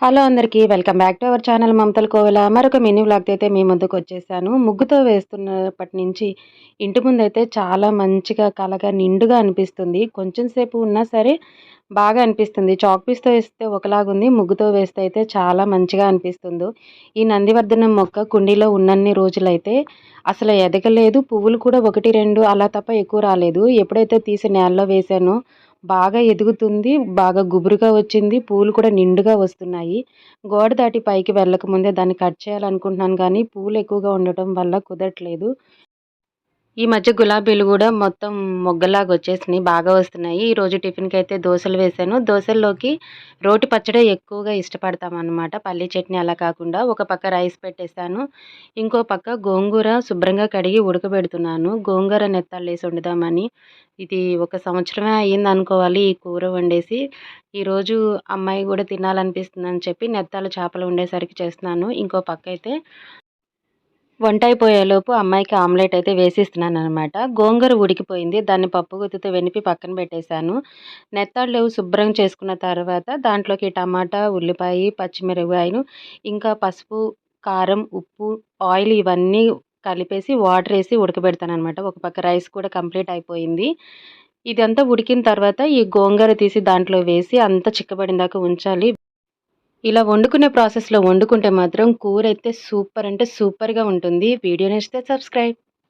Hello అందరికీ welcome back to our channel Mamatala Kovela. మరొక mini vlog అయితే మీ ముందుకు వచ్చేసాను. ముగ్గుతో వేస్తున్నప్పటి నుంచి ఇంటి ముందు అయితే చాలా మంచిగా కలగా నిండుగా అనిపిస్తుంది. కొంచెం సేపు ఉన్నా సరే బాగా అనిపిస్తుంది. చాక్ పీస్తో వేస్తే ఒకలాగుంది ముగ్గుతో వేస్తే అయితే చాలా మంచిగా అనిపిస్తుంది. ఈ నందివర్ధనం మొక్క కుండీలో ఉన్నన్ని రోజులైతే అసలు ఎదగలేదు. పువ్వులు కూడా ఒకటి రెండు అలా తప్ప ఎక్కువ రాలేదు. ఎప్పుడైతే తీసి నేలలో వేసానో బాగా ఎదుగుతుంది బాగా గుబురుగా వచ్చింది పూలు కూడా నిండుగా వస్తున్నాయి. గోడ దాటి పైకి వెళ్ళకముందే దాన్ని కట్ చేయాలనుకుంటున్నాను కానీ పూలు ఎక్కువగా ఉండటం వల్ల కుదరట్లేదు. ఈ మధ్య గులాబీలు కూడా మొత్తం మొగ్గలాగా వచ్చేసినాయి బాగా వస్తున్నాయి. ఈరోజు టిఫిన్కి అయితే దోశలు వేసాను. దోశల్లోకి రోటి పచ్చడే ఎక్కువగా ఇష్టపడతాం అనమాట చట్నీ అలా కాకుండా ఒక పక్క రైస్ పెట్టేశాను. ఇంకో పక్క గోంగూర శుభ్రంగా కడిగి ఉడకబెడుతున్నాను. గోంగూర నెత్తాలు వేసి వండుదామని. ఇది ఒక సంవత్సరమే అయ్యింది అనుకోవాలి ఈ కూర వండేసి. ఈరోజు అమ్మాయి కూడా తినాలనిపిస్తుందని చెప్పి నెత్తాలు చేపలు ఉండేసరికి చేస్తున్నాను. ఇంకో పక్క అయితే వంట అయిపోయేలోపు అమ్మాయికి ఆమ్లెట్ అయితే వేసిస్తున్నాను అనమాట గోంగూర ఉడికిపోయింది. దాన్ని పప్పు గుత్తితో వెనిపి పక్కన పెట్టేశాను. నెత్తాళ్ళు శుభ్రం చేసుకున్న తర్వాత దాంట్లోకి టమాటా ఉల్లిపాయ పచ్చిమిరపకాయను ఇంకా పసుపు కారం ఉప్పు ఆయిల్ ఇవన్నీ కలిపేసి వాటర్ వేసి ఉడకబెడతాను అనమాట ఒక పక్క రైస్ కూడా కంప్లీట్ అయిపోయింది. ఇదంతా ఉడికిన తర్వాత ఈ గోంగూర తీసి దాంట్లో వేసి అంతా చిక్కబడిన దాకా ఉంచాలి. ఇలా వండుకునే ప్రాసెస్లో వండుకుంటే మాత్రం కూర అయితే సూపర్ అంటే సూపర్గా ఉంటుంది. వీడియో నచ్చితే సబ్స్క్రైబ్.